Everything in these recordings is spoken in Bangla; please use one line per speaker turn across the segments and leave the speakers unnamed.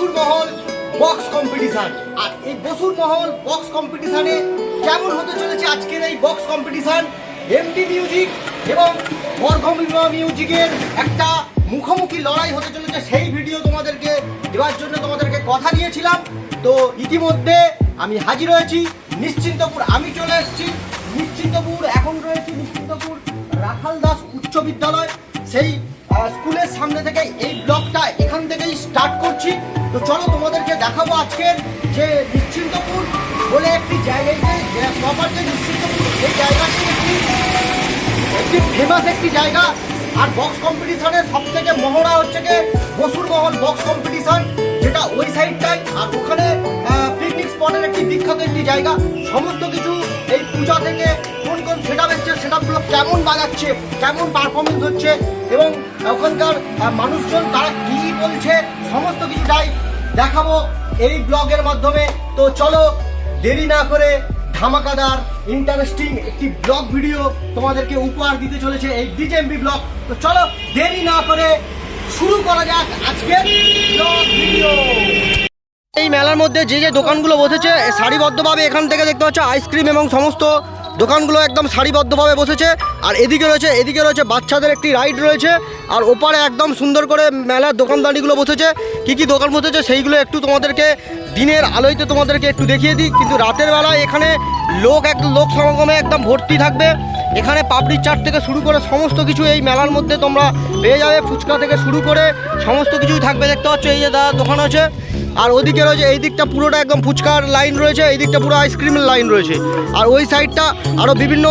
বসুর মহল বক্স কম্পিটিশন আর এই বসুর মহল বক্স কম্পিটিশনে কেমন হতে চলেছে আজকের এই বক্স কম্পিটিশন এমটি মিউজিক এবং বর্গমিমা মিউজিকের একটা মুখোমুখি লড়াই হতে চলেছে। সেই ভিডিও তোমাদেরকে দেওয়ার জন্য তোমাদেরকে কথা দিয়েছিলাম। তো ইতিমধ্যে আমি হাজির হয়েছি নিশ্চিন্তপুর। আমি চলে এসেছি নিশ্চিন্তপুর। এখন রয়েছি নিশ্চিন্তপুর রাখাল দাস উচ্চ বিদ্যালয়। সেই স্কুলের সামনে থেকে এই ব্লগটা এখান থেকেই স্টার্ট করছি। তো চলো তোমাদেরকে দেখাবো আজকের যে নিশ্চিন্তপুর বলে একটি জায়গায় যে যে নিশ্চিন্তপুর এই জায়গাটি একটি ফেমাস একটি জায়গা। আর বক্স কম্পিটিশনের সব থেকে মহড়া হচ্ছে গিয়ে বসুর মহল বক্স কম্পিটিশন যেটা ওই সাইডটাই আর ওখানে পিকনিক স্পটের একটি বিখ্যাত একটি জায়গা। সমস্ত কিছু এই পূজা থেকে কোন কোন সেট আপ এসছে সেট আপগুলো কেমন বাজাচ্ছে, কেমন পারফরমেন্স হচ্ছে এবং ওখানকার মানুষজন তারা কি বলছে সমস্ত কিছুটাই দেখাবো এই ব্লগের মাধ্যমে। তো চলো, দেরি না করে ধামাকাদার ইন্টারেস্টিং একটি ব্লগ ভিডিও তোমাদেরকে উপহার দিতে চলেছে এই ডিজেএমবি ব্লগ। তো চলো, দেরি না করে শুরু করা যাক আজকের ব্লগ ভিডিও এই মেলার মধ্যে যে যে দোকানগুলো বসেছে সারিবদ্ধভাবে এখান থেকে দেখতে পাচ্ছ আইসক্রিম এবং সমস্ত দোকানগুলো একদম সারিবদ্ধভাবে বসেছে। আর এদিকে রয়েছে এদিকে রয়েছে বাচ্চাদের একটি রাইড রয়েছে। আর ওপারে একদম সুন্দর করে মেলার দোকানদানিগুলো বসেছে। কি কি দোকান বসেছে সেইগুলো একটু তোমাদেরকে দিনের আলোয়তে তোমাদেরকে একটু দেখিয়ে দিই। কিন্তু রাতের বেলায় এখানে লোক এক, লোক সমাগমে একদম ভর্তি থাকবে। এখানে পাপড়ির চাট থেকে শুরু করে সমস্ত কিছু এই মেলার মধ্যে তোমরা পেয়ে যাবে। ফুচকা থেকে শুরু করে সমস্ত কিছুই থাকবে। দেখতে পাচ্ছ, এই যে দাদা, দোকান আছে। আর ওদিকে রয়েছে, এই দিকটা পুরোটা একদম ফুচকার লাইন রয়েছে, এই দিকটা পুরো আইসক্রিমের লাইন রয়েছে। আর ওই সাইডটা আরও বিভিন্ন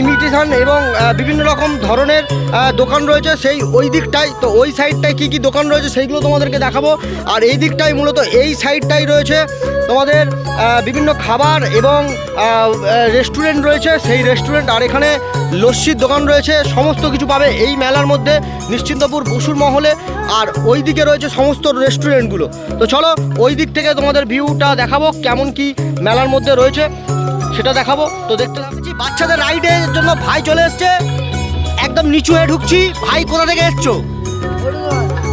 ইমিটেশন এবং বিভিন্ন রকম ধরনের দোকান রয়েছে। সেই ওই দিকটাই, তো ওই সাইডটায় কী কী দোকান রয়েছে সেইগুলো তোমাদেরকে দেখাবো। আর এই দিকটাই মূলত এই সাইডটাই রয়েছে তোমাদের বিভিন্ন খাবার এবং রেস্টুরেন্ট রয়েছে। সেই রেস্টুরেন্ট আর এখানে লস্যির দোকান রয়েছে। সমস্ত কিছু পাবে এই মেলার মধ্যে নিশ্চিন্তপুর বসুর মহলে। আর ওই দিকে রয়েছে সমস্ত রেস্টুরেন্টগুলো তো চলো, ওই দিক থেকে তোমাদের ভিউটা দেখাবো, কেমন কি মেলার মধ্যে রয়েছে, সেটা দেখাবো। তো দেখতে পাচ্ছি বাচ্চাদের রাইডের জন্য ভাই চলে এসছে। একদম নিচু হয়ে ঢুকছি, ভাই কোথা থেকে এসছো?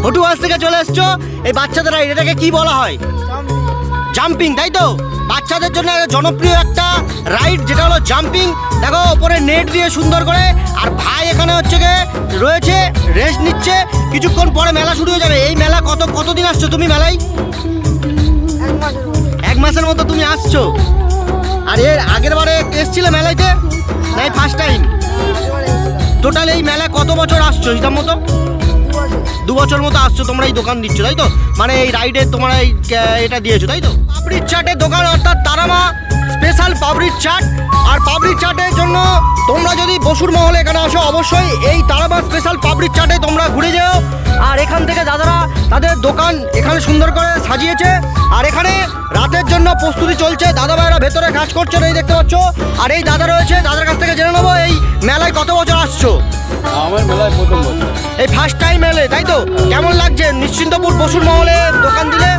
হটুয়াস থেকে চলে এসছো? এই বাচ্চাদের রাইড এটাকে কি বলা হয়? জাম্পিং তাই তো? বাচ্চাদের জন্য জনপ্রিয় একটা রাইড যেটা হলো জাম্পিং দেখো, ওপরে নেট দিয়ে সুন্দর করে। আর ভাই এখানে হচ্ছে গিয়ে রয়েছে রেস্ট নিচ্ছে। কিছুক্ষণ পরে মেলা শুরু হয়ে যাবে। এই মেলা কত, কতদিন আসছো তুমি মেলায়? এক মাসের মতো তুমি আসছো। আর এর আগের বারে এসছিলে মেলাইতে? নাই ফার্স্ট টাইম টোটাল এই মেলা কত বছর আসছো, হিসাব মতো? দু বছর মতো আসছো, তোমরা এই দোকান দিচ্ছ, তাই তো? মানে এই রাইডে তোমরা এই এটা দিয়েছ, তাই তো? পাপড়ির চাটের দোকান অর্থাৎ তারামা স্পেশাল পাপড়ির চাট। আর পাপড়ির চাটের জন্য তোমরা যদি বসুর মহলে এখানে আসো অবশ্যই এই তারামা স্পেশাল পাপড়ির চাটে তোমরা ঘুরে যেও। আর এখান থেকে দাদারা তাদের দোকান এখানে সুন্দর করে সাজিয়েছে। আর এখানে রাতের জন্য প্রস্তুতি চলছে। দাদা ভাইরা ভেতরে কাজ করছে এই দেখতে পাচ্ছ? আর এই দাদা রয়েছে দাদার কাছ থেকে জেনে নেব এই মেলায় কত বছর আসছো।
আমার মেলায় প্রথম বছর।
এই ফার্স্ট টাইম এলে তাই তো? কেমন লাগছে? নিশ্চিন্তপুর বসুর মহলে দোকান দিলে?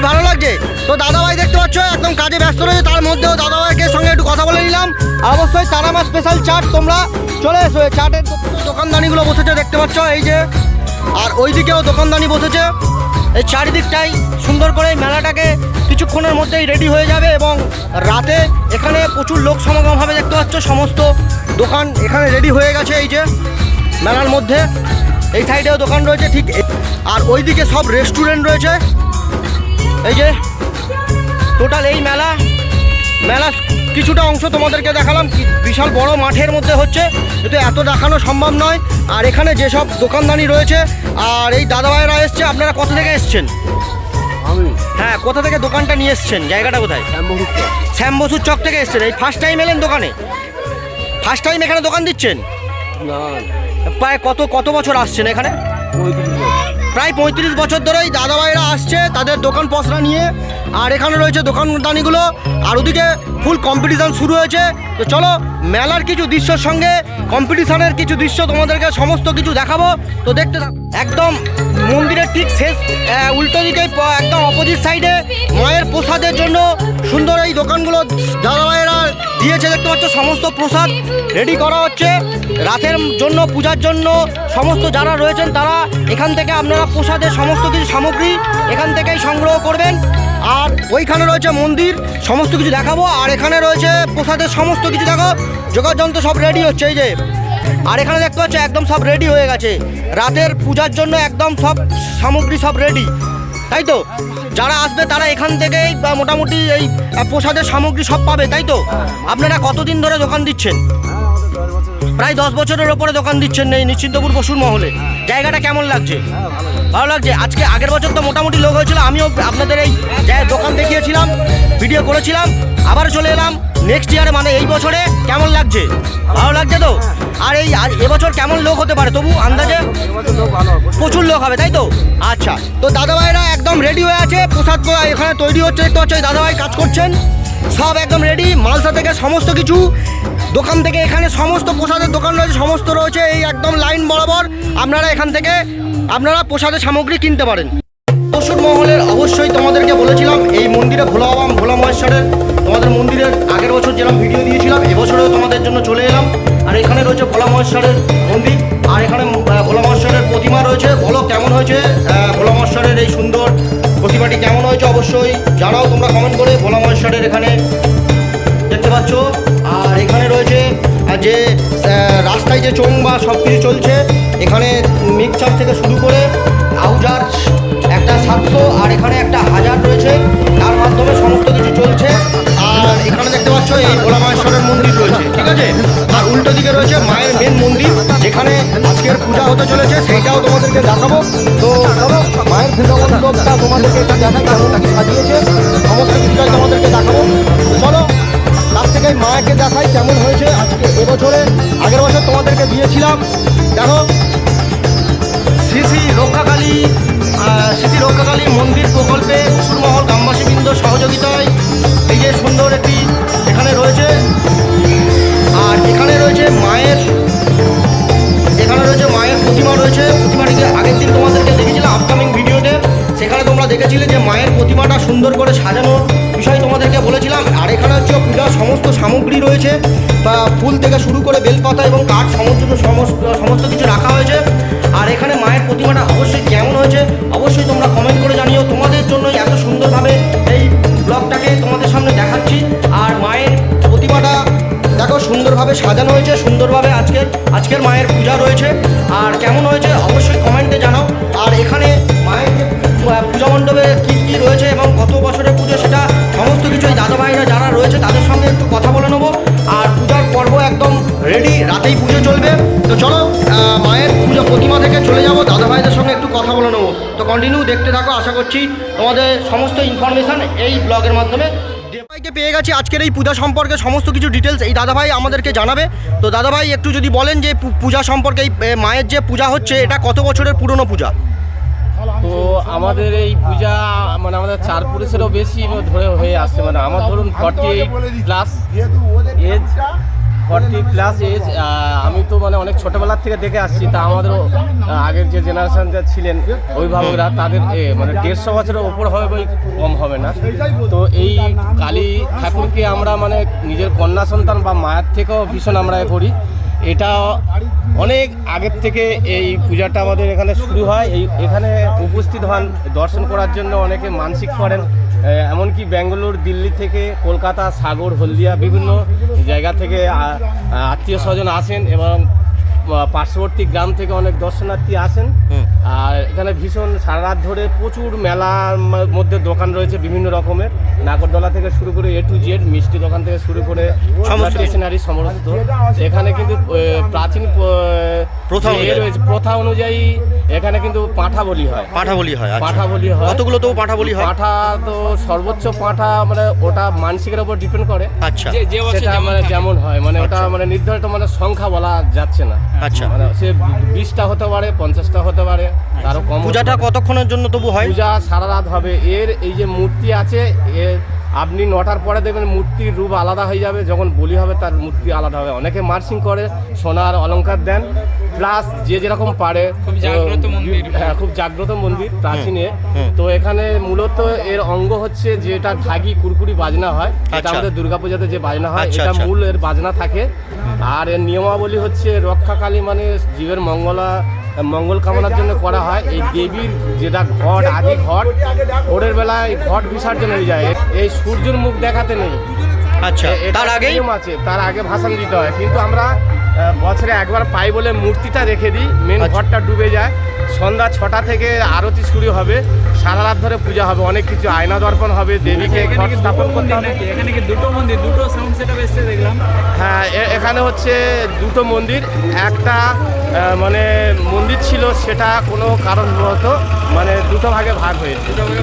খুবই ভালো লাগে
লাগছে। তো দাদাভাই দেখতে পাচ্ছ, একদম কাজে ব্যস্ত রয়েছে, তার মধ্যেও দাদাভাইকে সঙ্গে একটু কথা বলে নিলাম। অবশ্যই তারামা স্পেশাল চাট তোমরা চলে এসো চাটের দোকানদানিগুলো বসেছে, দেখতে পাচ্ছ, এই যে। আর ওই দিকেও দোকানদানি বসেছে। এই চারিদিকটাই সুন্দর করে মেলাটাকে কিছুক্ষণের মধ্যেই রেডি হয়ে যাবে এবং রাতে এখানে প্রচুর লোক সমাগম হবে, দেখতে পাচ্ছ, সমস্ত দোকান এখানে রেডি হয়ে গেছে, এই যে মেলার মধ্যে। এই সাইডেও দোকান রয়েছে, ঠিক আর ওইদিকে সব রেস্টুরেন্ট রয়েছে। এই যে টোটাল এই মেলা মেলা কিছুটা অংশ তোমাদেরকে দেখালাম কি- বিশাল বড় মাঠের মধ্যে হচ্ছে। কিন্তু এত দেখানো সম্ভব নয়। আর এখানে যেসব দোকানদানি রয়েছে আর এই দাদাভাইরা এসছে আপনারা কোথা থেকে এসছেন? হ্যাঁ কোথা থেকে দোকানটা নিয়ে এসছেন? জায়গাটা কোথায়? শ্যাম বসুর চক থেকে এসছেন। এই ফার্স্ট টাইম এলেন দোকানে? ফার্স্ট টাইম এখানে দোকান দিচ্ছেন?
না।
প্রায় কত কত বছর আসছেন এখানে? প্রায় পঁয়ত্রিশ বছর ধরেই দাদাভাইরা আসছে তাদের দোকান পসরা নিয়ে। আর এখানে রয়েছে দোকানদানিগুলো। আর ওদিকে ফুল কম্পিটিশান শুরু হয়েছে। তো চলো, মেলার কিছু দৃশ্যের সঙ্গে কম্পিটিশানের কিছু দৃশ্য তোমাদেরকে সমস্ত কিছু দেখাবো। তো দেখতে একদম মন্দিরের ঠিক শেষ উল্টো দিকে একদম অপোজিট সাইডে মায়ের প্রসাদের জন্য সুন্দর এই দোকানগুলো দাদাভাইয়েরা দিয়েছে। দেখতে পাচ্ছ, সমস্ত প্রসাদ রেডি করা হচ্ছে। রাতের জন্য, পূজার জন্য সমস্ত যারা রয়েছেন তারা এখান থেকে আপনারা প্রসাদের সমস্ত কিছু সামগ্রী এখান থেকেই সংগ্রহ করবেন। আর ওইখানে রয়েছে মন্দির, সমস্ত কিছু দেখাবো। আর এখানে রয়েছে প্রসাদের সমস্ত কিছু দেখো। যোগাযন্ত্র সব রেডি হচ্ছে, এই যে। আর এখানে দেখতে পাচ্ছ, একদম সব রেডি হয়ে গেছে। রাতের পূজার জন্য একদম সব সামগ্রী সব রেডি তাই তো? যারা আসবে, তারা এখান থেকেই মোটামুটি এই প্রসাদের সামগ্রী সব পাবে, তাই তো? আপনারা কতদিন ধরে দোকান দিচ্ছেন? প্রায় দশ বছরের ওপরে দোকান দিচ্ছেন এই নিশ্চিন্তপুর পশুর মহলে। জায়গাটা কেমন লাগছে? ভালো লাগছে। আজকে আগের বছর তো মোটামুটি লোক হয়েছিল, আমিও আপনাদের এই দোকান দেখিয়েছিলাম, ভিডিও করেছিলাম, আবার চলে এলাম নেক্সট ইয়ারে মানে এই বছরে কেমন লাগছে? ভালো লাগছে তো? আর এই এবছর কেমন লোক হতে পারে? তবু আন্দাজে প্রচুর লোক হবে, তাই তো? আচ্ছা তো দাদাভাইরা একদম রেডি হয়ে আছে, প্রসাদ এখানে তৈরি হচ্ছে, দেখতে পাচ্ছ দাদাভাই কাজ করছেন, সব একদম রেডি মালসা থেকে সমস্ত কিছু, দোকান থেকে এখানে সমস্ত প্রসাদের দোকান রয়েছে, সমস্ত রয়েছে, এই একদম লাইন বরাবর, আপনারা এখান থেকে আপনারা প্রসাদের সামগ্রী কিনতে পারেন। পশুর মহলের অবশ্যই তোমাদেরকে বলেছিলাম, এই মন্দিরে ভোলা বাবা ভোলা মহেশ্বরের তোমাদের মন্দিরের আগের বছর যেরকম ভিডিও দিয়েছিলাম, এবছরেও তোমাদের জন্য চলে এলাম। আর এখানে রয়েছে ভোলা মহেশ্বরের মন্দির, আর এখানে ভোলা মহেশ্বরের প্রতিমা রয়েছে। বলো কেমন হয়েছে? ভোলা মহেশ্বরের এই সুন্দর প্রতিমাটি কেমন হয়েছে অবশ্যই জানাও তোমরা কমেন্ট করে। ভোলা মহেশ্বরের এখানে দেখতে পাচ্ছ। আর এখানে রয়েছে যে রাস্তায় যে চোং বা সব কিছু চলছে এখানে মিক্সার থেকে শুরু করে আউজার একটা সাতশো আর এখানে একটা হাজার রয়েছে। তার মাধ্যমে সমস্ত কিছু চলছে। আর এখানে দেখতে পাচ্ছ এই ভোলা মাহেশ্বরের মন্দির রয়েছে, ঠিক আছে? আর উল্টো দিকে রয়েছে মায়ের মেন মন্দির, যেখানে আজকের পূজা হতে চলেছে, সেইটাও তোমাদেরকে দেখাবো। তো চলো, মায়ের পূজা তোমাদেরকে এটা কেমন কি সাজিয়েছে। সমস্ত কিছুটাই তোমাদেরকে দেখাবো। চলো, তার থেকে মাকে দেখাই কেমন হয়েছে আজকে এবছরে। আগের বছর তোমাদেরকে দিয়েছিলাম। দেখো শ্রী রক্ষাকালী শ্রী শ্রী রক্ষাকালী মন্দির প্রকল্পে সুরমহল গ্রামবাসীবৃন্দ সহযোগিতায়। এই যে সুন্দর একটি এখানে রয়েছে, আর এখানে রয়েছে মায়ের, এখানে রয়েছে মায়ের প্রতিমা রয়েছে। প্রতিমাটিকে আগের দিন তোমাদেরকে দেখেছিলাম আপকামিং ভিডিওতে সেখানে তোমরা দেখেছিলে যে মায়ের প্রতিমাটা সুন্দর করে সাজানোর বিষয় তোমাদেরকে বলেছিলাম। আর এখানে হচ্ছে পূজার সমস্ত সামগ্রী রয়েছে, বা ফুল থেকে শুরু করে বেলপাতা এবং কাঠ সমস্ত সমস্ত কিছু রাখা হয়েছে। আর এখানে মায়ের প্রতিমাটা অবশ্যই কেমন হয়েছে, অবশ্যই তোমরা কমেন্ট করে জানিও। তোমাদের জন্যই এত সুন্দরভাবে এই ব্লগটাকে তোমাদের সামনে দেখাচ্ছি। আর মায়ের প্রতিমাটা দেখো সুন্দরভাবে সাজানো হয়েছে, সুন্দরভাবে আজকের আজকের মায়ের পূজা রয়েছে। আর কেমন হয়েছে অবশ্যই কমেন্টে জানাও। আর এখানে কন্টিনিউ দেখতে থাকো, আশা করছি তোমাদের সমস্ত ইনফরমেশান এই ব্লগের মাধ্যমে ভাইকে পেয়ে গেছি আজকের এই পূজা সম্পর্কে সমস্ত কিছু ডিটেলস এই দাদাভাই আমাদেরকে জানাবে। তো দাদাভাই, একটু যদি বলেন যে পূজা সম্পর্কে এই মায়ের যে পূজা হচ্ছে, এটা কত বছরের পুরনো পূজা?
তো আমাদের এই পূজা মানে আমাদের চার পুরুষেরও বেশি ধরে হয়ে আসছে। মানে আমার ধরুন forty eight plus age forty plus age আমি তো মানে অনেক ছোটোবেলার থেকে দেখে আসছি। তা আমাদেরও আগের যে জেনারেশন যা ছিলেন, অভিভাবকরা তাদের মানে দেড়শো বছরের ওপর হবে বই কম হবে না। তো এই কালী ঠাকুরকে আমরা মানে নিজের কন্যা সন্তান বা মায়ের থেকেও ভীষণ আমরা করি। এটা অনেক আগের থেকে এই পূজাটা আমাদের এখানে শুরু হয়। এই, এখানে উপস্থিত হন, দর্শন করার জন্য অনেকে মানসিক করেন। এমনকি ব্যাঙ্গালোর দিল্লি থেকে কলকাতা সাগর হলদিয়া বিভিন্ন জায়গা থেকে আত্মীয় স্বজন আসেন এবং পার্শ্ববর্তী গ্রাম থেকে অনেক দর্শনার্থী আসেন। আর এখানে ভীষণ সারা রাত ধরে প্রচুর মেলার মধ্যে দোকান রয়েছে বিভিন্ন রকমের। নাগরদোলা থেকে শুরু করে এ টু জেড মিষ্টি দোকান থেকে শুরু করে স্টেশনারি সমস্ত। এখানে কিন্তু প্রাচীন
প্রথা।
রয়েছে প্রথা অনুযায়ী এখানে কিন্তু পাঁঠা বলি হয়।
পাঠা বলি হয় আচ্ছা।
পাঁঠা বলি হয়।
কতগুলো তো পাঠা বলি হয়?
পাঁঠা তো সর্বোচ্চ পাঁঠা মানে ওটা মানসিকের উপর ডিপেন্ড করে।
আচ্ছা।
সেটা মানে যেমন হয় মানে ওটা মানে নির্ধারিত মানে সংখ্যা বলা যাচ্ছে না।
আচ্ছা।
মানে সে বিশটা হতে পারে পঞ্চাশটা হতে পারে তারও কম
পূজাটা কতক্ষণের জন্য তবু হয়?
পূজা সারা রাত হবে। এর এই যে মূর্তি আছে এর আপনি নটার পরে দেখবেন মূর্তির রূপ আলাদা হয়ে যাবে যখন বলি হবে তার মূর্তি আলাদা হবে অনেকে মার্সিং করে সোনার অলঙ্কার দেন প্লাস যে যেরকম পারে
খুব জাগ্রত মন্দির।
হ্যাঁ খুব জাগ্রত মন্দির প্রাচীনে তো এখানে মূলত এর অঙ্গ হচ্ছে যেটা ঢাকি কুরকুরি বাজনা হয় এটা
আচ্ছা।
আমাদের দুর্গাপূজাতে যে বাজনা হয়
আচ্ছা,
এটা
আচ্ছা।
মূল এর বাজনা থাকে আর এর নিয়মাবলী হচ্ছে রক্ষাকালী মানে জীবের মঙ্গলা মঙ্গল কামনার জন্য করা হয়। এই দেবীর যেটা ঘট আদি ঘট ভোরের বেলায় ঘট বিসর্জন হয়ে যায়। এই সূর্যের মুখ দেখাতে নেই।
আচ্ছা তার
আগে আছে তার আগে ভাষণ দিতে হয়। কিন্তু আমরা বছরে একবার পাই বলে মূর্তিটা রেখে দিই। মেন
আচ্ছা।
ঘরটা ডুবে যায়। সন্ধ্যা ছটা থেকে আরতি শুরু হবে। সারা রাত ধরে পূজা হবে। অনেক কিছু আয়না দর্পণ হবে দেবীকে ঘট স্থাপন করতে
মন্দির
হবে।
এখানে কি দুটো মন্দির? দুটো সাউন্ড সেটআপ এসছে দেখলাম।
হ্যাঁ এখানে হচ্ছে দুটো মন্দির। একটা মানে মন্দির ছিল সেটা কোনো কারণ কারণবশত মানে দুটো ভাগে ভাগ হয়েছে।
হয়ে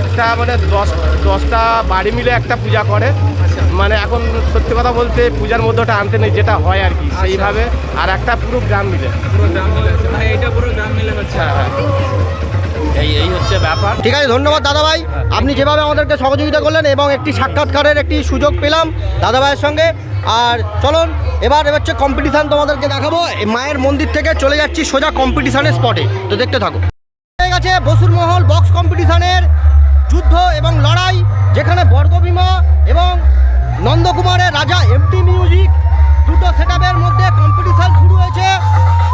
একটা মানে দশ দশটা বাড়ি মিলে একটা পূজা করে।
আচ্ছা।
মানে এখন সত্যি কথা বলতে পূজার মধ্যে ওটা আনতে নেই যেটা হয় আর কি সেইভাবে। আর একটা পুরো গ্রাম মিলে।
পুরো গ্রাম মিলে ভাই এটা পুরো গ্রাম মিলে হচ্ছে।
হ্যাঁ হ্যাঁ। এই এই হচ্ছে ব্যাপার।
ঠিক আছে ধন্যবাদ দাদা ভাই আপনি যেভাবে আমাদেরকে সহযোগিতা করলেন এবং একটি সাক্ষাৎকারের একটি সুযোগ পেলাম দাদা ভাইয়ের সঙ্গে। আর চলুন এবার এবার হচ্ছে কম্পিটিশান তোমাদেরকে দেখাবো। এই মায়ের মন্দির থেকে চলে যাচ্ছি সোজা কম্পিটিশানের স্পটে তো দেখতে থাকো। হয়ে গেছে বসুর মহল বক্স কম্পিটিশানের যুদ্ধ এবং লড়াই যেখানে বর্গভীমা এবং নন্দকুমারের রাজা এমটি মিউজিক দুটো সেটআপের মধ্যে কম্পিটিশান শুরু হয়েছে।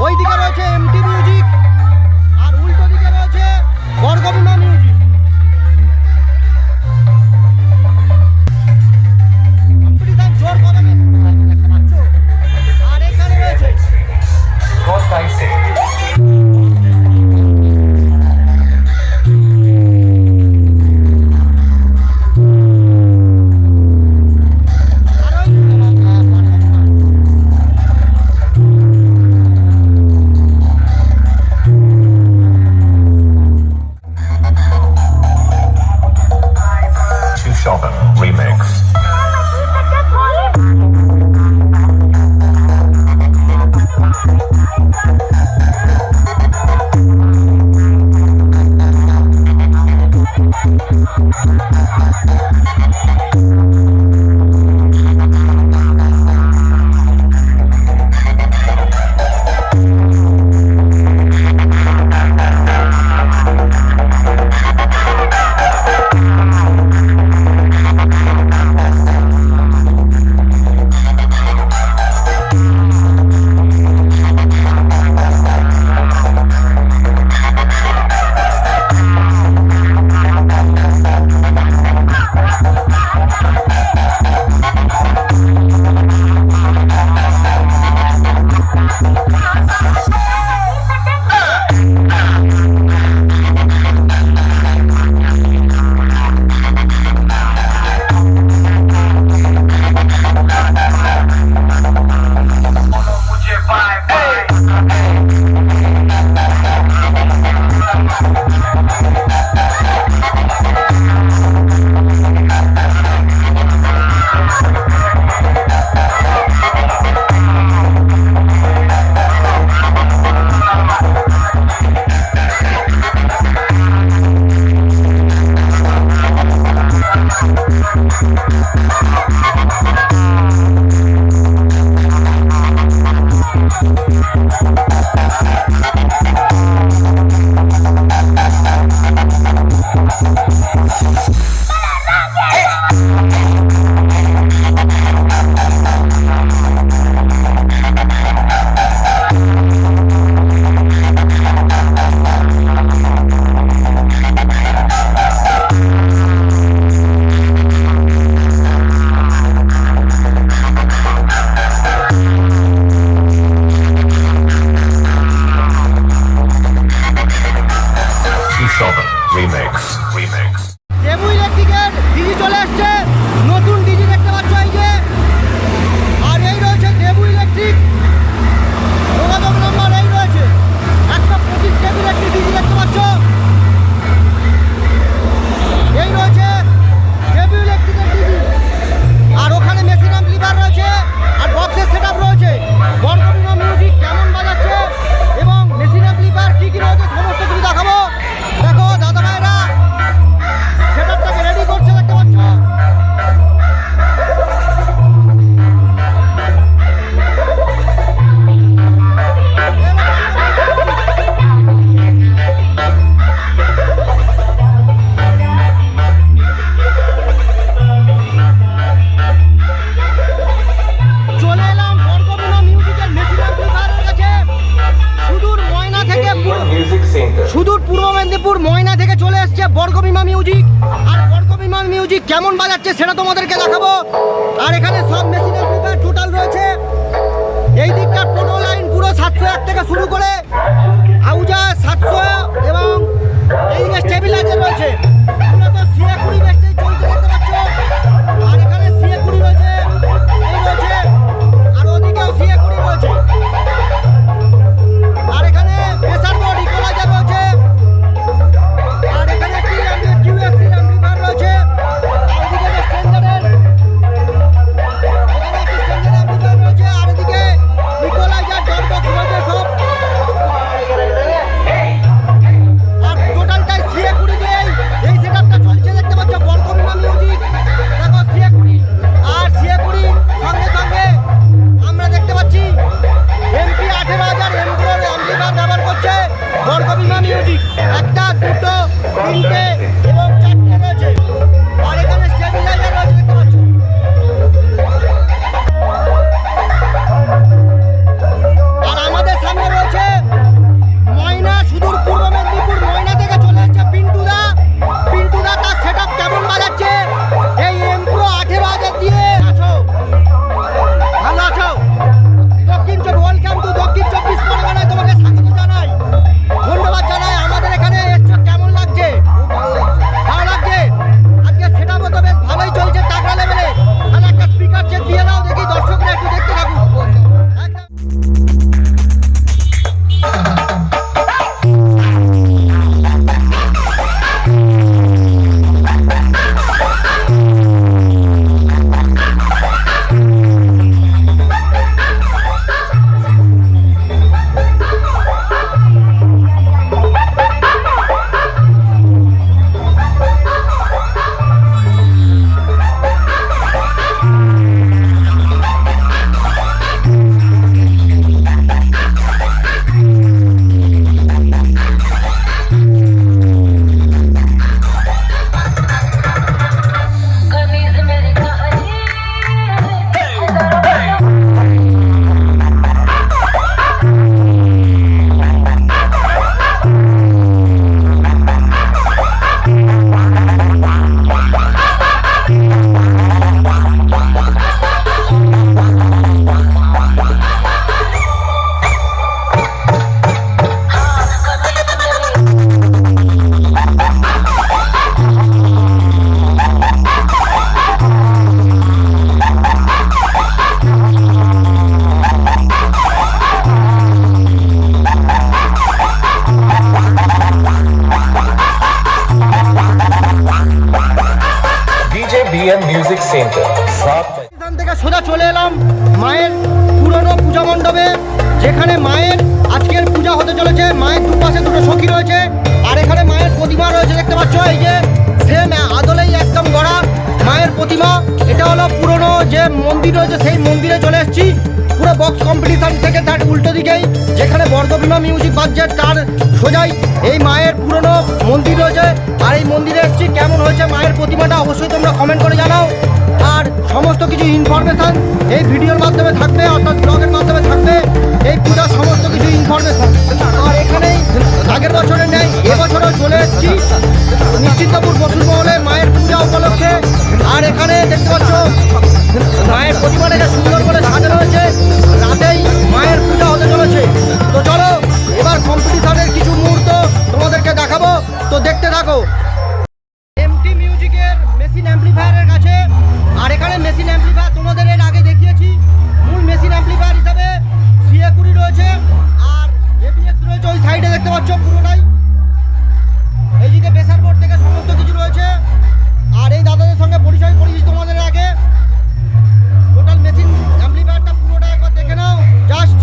ওই দিকে রয়েছে এমটি মিউজিক আর উল্টো দিকে রয়েছে বর্গভীমা মিউজিক এখানে রয়েছে বাজাচ্ছে বর্গবিমা মিউজিক। আর বর্গবিমা মিউজিক কেমন বাজাচ্ছে সেটা তোমাদেরকে দেখাবো। আর এখানে সব মেশিনের প্রিপেয়ার টোটাল রয়েছে। এই দিকটা টোটো লাইন পুরো সাতশো এক থেকে শুরু করে আউজা সাতশো এবং এইদিকে স্টেবিলাইজার রয়েছে। রয়েছে। আর এখানে মায়ের প্রতিমা রয়েছে, দেখতে পাচ্ছ? এই যে সেম আদলেই একদম গড়া মায়ের প্রতিমা। এটা হলো পুরনো যে মন্দির রয়েছে, সেই মন্দিরে চলে এসেছি। পুরো বক্স কম্পিটিশন থেকে তার উল্টো দিকেই, যেখানে বর্গভীমা মিউজিক বাজছে তার সোজাই। এই মায়ের পুরনো মন্দির রয়েছে, আর এই মন্দিরে এসেছি। কেমন হয়েছে মায়ের প্রতিমাটা অবশ্যই তোমরা কমেন্ট করে জানাও। আর সমস্ত কিছু ইনফরমেশন এই ভিডিওর মাধ্যমে থাকবে, অর্থাৎ ব্লগের মাধ্যমে থাকবে। এই পূজার সমস্ত কিছু ইনফরমেশন আর আগের বছরের নেই এবছরও চলে এসেছি। নিশ্চিন্তপুর বসুর মহলে মায়ের পূজা উপলক্ষে। আর এখানে দেখতে পাচ্ছ, মায়ের প্রতিমাটাকে সুন্দর করে সাজানো হয়েছে, রাতেই মায়ের পূজা হতে চলেছে। তো চলো, এবার কম্পিটিশনের কিছু মুহূর্ত তোমাদেরকে দেখাবো। তো দেখতে থাকো। এমটি মিউজিকের মেশিন অ্যাম্পলিফায়ারের কাছে। আর এখানে মেশিন অ্যাম্পলিফায়ার তোমাদের এর আগে দেখিয়েছি। মূল মেশিন অ্যাম্পলিফায়ার হিসাবে আজকের রয়েছে, ওই সাইডে দেখতে পাচ্ছ পুরোটাই। এইদিকে প্রেশার বোর্ড থেকে সমস্ত কিছু রয়েছে। আর এই দাদাদের সঙ্গে পরিচয় করিয়েছি তোমাদের আগে। টোটাল মেশিন অ্যাম্পলিফায়ারটা পুরোটা একবার দেখে নাও জাস্ট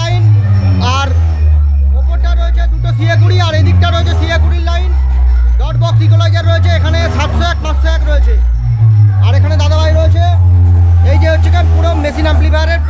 লাইন আর ওপরটা রয়েছে দুটো আর এদিকটা রয়েছে লাইন রয়েছে, এখানে সাতশো এক, পাঁচশো এক রয়েছে। আর এখানে দাদা ভাই রয়েছে। এই যে হচ্ছে পুরো মেশিন অ্যাম্প্লিফায়ারের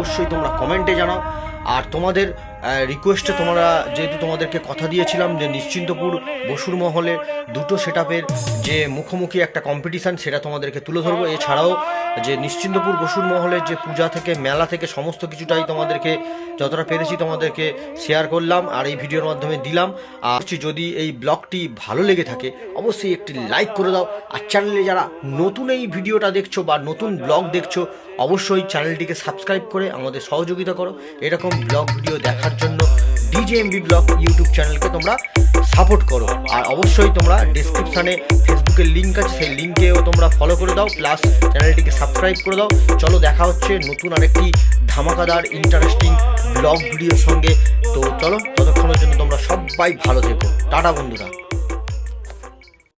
অবশ্যই তোমরা কমেন্টে জানাও। আর তোমাদের রিকোয়েস্টে তোমরা যেহেতু তোমাদেরকে কথা দিয়েছিলাম যে নিশ্চিন্তপুর বসুর মহলে দুটো সেট যে মুখোমুখি একটা কম্পিটিশান সেটা তোমাদেরকে তুলে ধরবো। এছাড়াও যে নিশ্চিন্তপুর বসুর মহলের যে পূজা থেকে, মেলা থেকে সমস্ত কিছুটাই তোমাদেরকে যতটা পেরেছি তোমাদেরকে শেয়ার করলাম আর এই ভিডিওর মাধ্যমে দিলাম। আর যদি এই ব্লগটি ভালো লেগে থাকে, অবশ্যই একটি লাইক করে দাও। আর চ্যানেলে যারা নতুন এই ভিডিওটা দেখছ বা নতুন ব্লগ দেখছ অবশ্যই চ্যানেলটিকে সাবস্ক্রাইব করে আমাদের সহযোগিতা করো। এরকম ব্লগ ভিডিও দেখার জন্য ডিজেএমবি ব্লগ ইউটিউব চ্যানেলকে তোমরা সাপোর্ট করো। আর অবশ্যই তোমরা ডিসক্রিপশানে ফেসবুকের লিঙ্ক আছে, সেই লিঙ্কেও তোমরা ফলো করে দাও প্লাস চ্যানেলটিকে সাবস্ক্রাইব করে দাও। চলো দেখা হচ্ছে নতুন আরেকটি ধামাকাদার ইন্টারেস্টিং ব্লগ ভিডিওর সঙ্গে। তো চলো, ততক্ষণের জন্য তোমরা সবাই ভালো থেকো। টাটা বন্ধুরা।